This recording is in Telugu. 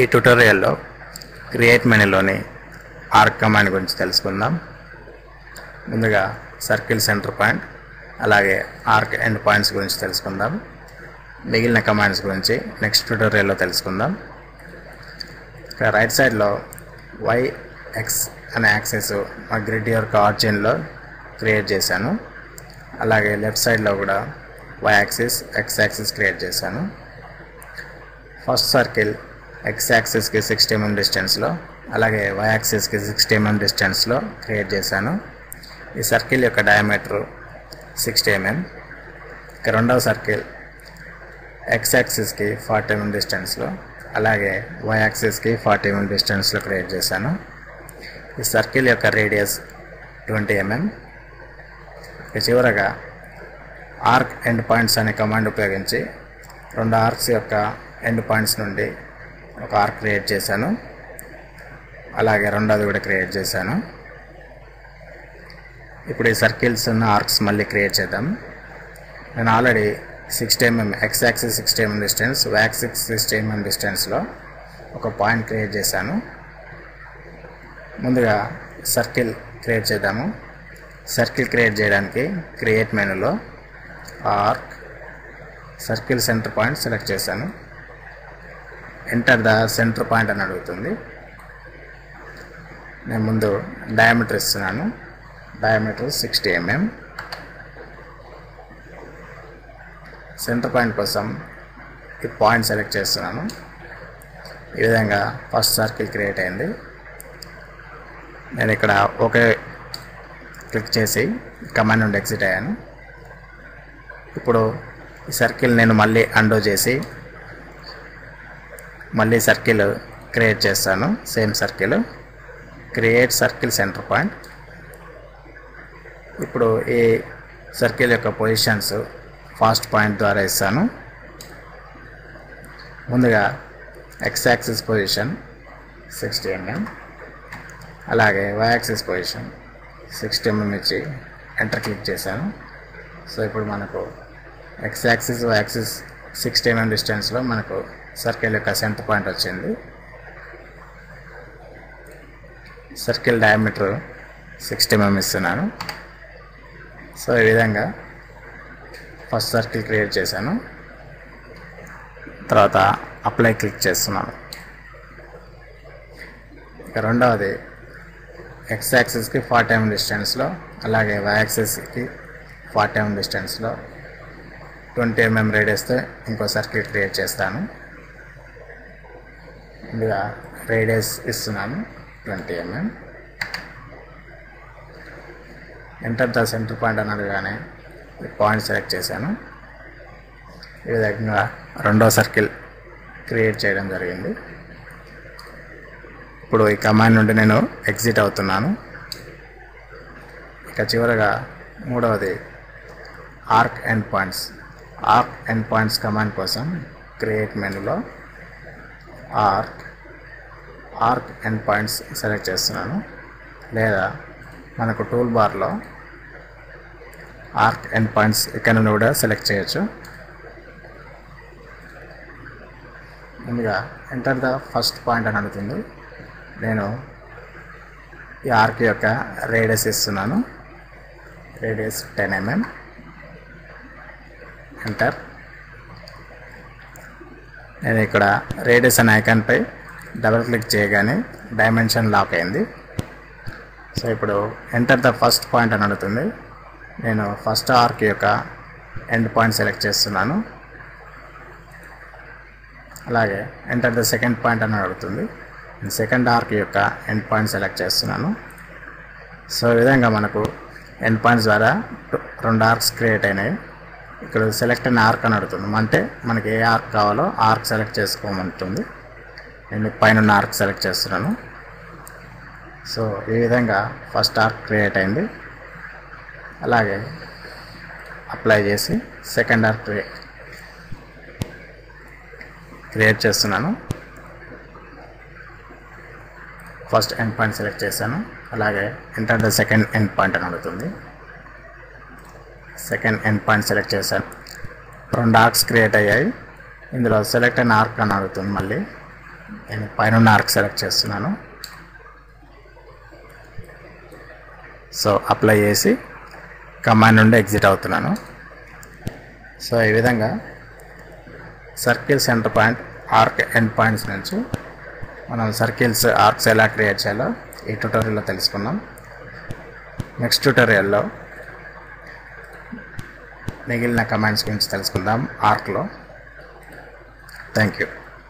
ఈ ట్యుటోరియల్లో క్రియేట్ మెనీలోని ఆర్క్ కమాండ్ గురించి తెలుసుకుందాం. ముందుగా సర్కిల్ సెంటర్ పాయింట్ అలాగే ఆర్క్ ఎండ్ పాయింట్స్ గురించి తెలుసుకుందాం. మిగిలిన కమాండ్స్ గురించి నెక్స్ట్ ట్యుటోరియల్లో తెలుసుకుందాం. ఇక్కడ రైట్ సైడ్లో వై ఎక్స్ అనే యాక్సెస్ మా గ్రిడ్ యొక్క ఆర్జిన్లో క్రియేట్ చేశాను. అలాగే లెఫ్ట్ సైడ్లో కూడా Y axis X axis create చేశాను. ఫస్ట్ సర్కిల్ ఎక్స్ యాక్సిస్కి సిక్స్టీ ఎంఎం డిస్టెన్స్లో అలాగే వైయాక్సిస్కి సిక్స్టీ ఎంఎం డిస్టెన్స్లో క్రియేట్ చేశాను. ఈ సర్కిల్ యొక్క డయామీటరు సిక్స్టీ ఎంఎం ఇక రెండవ సర్కిల్ ఎక్స్ యాక్సిస్కి ఫార్టీ ఎంఎం డిస్టెన్స్లో అలాగే వై యాక్సిస్కి ఫార్టీ ఎంఎం డిస్టెన్స్లో క్రియేట్ చేశాను. ఈ సర్కిల్ యొక్క రేడియస్ ట్వంటీ ఎంఎం చివరగా ఆర్క్ ఎండ్ పాయింట్స్ అనే కమాండ్ ఉపయోగించి రెండు ఆర్క్స్ యొక్క ఎండ్ పాయింట్స్ నుండి ఒక ఆర్క్ క్రియేట్ చేశాను. అలాగే రెండోది కూడా క్రియేట్ చేశాను. ఇప్పుడు ఈ సర్కిల్స్ ఉన్న ఆర్క్స్ మళ్ళీ క్రియేట్ చేద్దాం. నేను already sixty mm X axis sixty mm distance Y axis sixty mm డిస్టెన్స్లో ఒక పాయింట్ క్రియేట్ చేశాను. ముందుగా సర్కిల్ క్రియేట్ చేద్దాము. సర్కిల్ క్రియేట్ చేయడానికి క్రియేట్ మెనూలో arc circle centre point select చేశాను. ఎంటర్ ద సెంటర్ పాయింట్ అని అడుగుతుంది. నేను ముందు డయామీటర్ ఇస్తున్నాను. Diameter sixty mm centre point కోసం ఈ పాయింట్ సెలెక్ట్ చేస్తున్నాను. ఈ విధంగా ఫస్ట్ సర్కిల్ క్రియేట్ అయింది. నేను ఇక్కడ ఒకే క్లిక్ చేసి కమాండ్ నుండి ఎగ్జిట్ అయ్యాను. ఇప్పుడు ఈ సర్కిల్ నేను మళ్ళీ అండో చేసి మళ్ళీ సర్కిల్ క్రియేట్ చేస్తాను. Same circle. Create circle centre point. ఇప్పుడు ఈ సర్కిల్ యొక్క పొజిషన్స్ ఫాస్ట్ పాయింట్ ద్వారా ఇస్తాను. ముందుగా X axis position sixty mm. అలాగే Y axis position sixty mm ఇచ్చి ఎంటర్ క్లిక్ చేశాను. సో ఇప్పుడు మనకు X axis Y axis sixty mm డిస్టెన్స్లో మనకు సర్కిల్ యొక్క సెంటర్ పాయింట్ వచ్చింది. సర్కిల్ డయామీటర్ సిక్స్టీ ఎంఎం ఇస్తున్నాను. సో ఈ విధంగా ఫస్ట్ సర్కిల్ క్రియేట్ చేశాను. తర్వాత అప్లై క్లిక్ చేస్తున్నాను. ఇక రెండవది ఎక్స్ యాక్సిస్కి ఫార్టీ mm ఎంఎం డిస్టెన్స్లో అలాగే వై యాక్సిస్కి ఫార్టీ mm ఎంఎం డిస్టెన్స్లో ట్వంటీ ఎంఎం రేడియస్తో ఇంకో సర్కిల్ క్రియేట్ చేస్తాను. ముందుగా రేడియస్ ఇస్తున్నాను twenty mm enter the centre point అనగానే పాయింట్ సెలెక్ట్ చేశాను. ఈ విధంగా రెండో సర్కిల్ క్రియేట్ చేయడం జరిగింది. ఇప్పుడు ఈ కమాండ్ నుండి నేను ఎగ్జిట్ అవుతున్నాను. ఇక చివరగా మూడవది arc end points arc end points command కోసం క్రియేట్ మెనూలో arc arc end points select చేస్తున్నాను. లేదా మనకు టూల్ బార్లో ఆర్క్ ఎండ్ పాయింట్స్ ఇక్కడ నుండి కూడా సెలెక్ట్ చేయొచ్చు. ముందుగా ఎంటర్ ద ఫస్ట్ పాయింట్ అని అడుగుతుంది. నేను ఈ ఆర్క్ యొక్క రేడియస్ ఇస్తున్నాను. Radius ten mm. ఎంటర్. నేను ఇక్కడ రేడియస్ అనే ఐకాన్పై డబల్ క్లిక్ చేయగానే డైమెన్షన్ లాక్ అయింది. సో ఇప్పుడు ఎంటర్ ద ఫస్ట్ పాయింట్ అని అడుగుతుంది. నేను ఫస్ట్ ఆర్క్ యొక్క ఎండ్ పాయింట్ సెలెక్ట్ చేస్తున్నాను. అలాగే ఎంటర్ ద సెకండ్ పాయింట్ అని అడుగుతుంది. నేను సెకండ్ ఆర్క్ యొక్క ఎండ్ పాయింట్ సెలెక్ట్ చేస్తున్నాను. సో ఈ విధంగా మనకు ఎండ్ పాయింట్స్ ద్వారా రెండు ఆర్క్స్ క్రియేట్ అయినాయి. ఇక్కడ సెలెక్ట్ అయిన ఆర్క్ అని అడుగుతుంది. అంటే మనకి ఏ ఆర్క్ కావాలో ఆర్క్ సెలెక్ట్ చేసుకోమంటుంది. నేను పైన ఆర్క్ సెలెక్ట్ చేస్తున్నాను. సో ఈ విధంగా ఫస్ట్ ఆర్క్ క్రియేట్ అయింది. అలాగే అప్లై చేసి సెకండ్ ఆర్క్ క్రియేట్ క్రియేట్ చేస్తున్నాను. ఫస్ట్ ఎండ్ పాయింట్ సెలెక్ట్ చేశాను. అలాగే enter the second end point అని అడుగుతుంది. సెకండ్ ఎండ్ పాయింట్ సెలెక్ట్ చేశాను. రెండు ఆర్క్స్ క్రియేట్ అయ్యాయి. ఇందులో సెలెక్ట్ అయిన ఆర్క్ అని అడుగుతుంది మళ్ళీ. నేను పైన ఆర్క్ సెలెక్ట్ చేస్తున్నాను. సో అప్లై చేసి కమాండ్ నుండి ఎగ్జిట్ అవుతున్నాను. సో ఈ విధంగా circle centre point arc end points నుంచి మనం సర్కిల్స్ ఆర్క్స్ ఎలా క్రియేట్ చేయాలో ఈ ట్యూటోరియల్లో తెలుసుకున్నాం నెక్స్ట్ ట్యూటోరియల్లో మిగిలిన కమాండ్స్ గురించి తెలుసుకుందాం ఆర్క్లో. Thank you.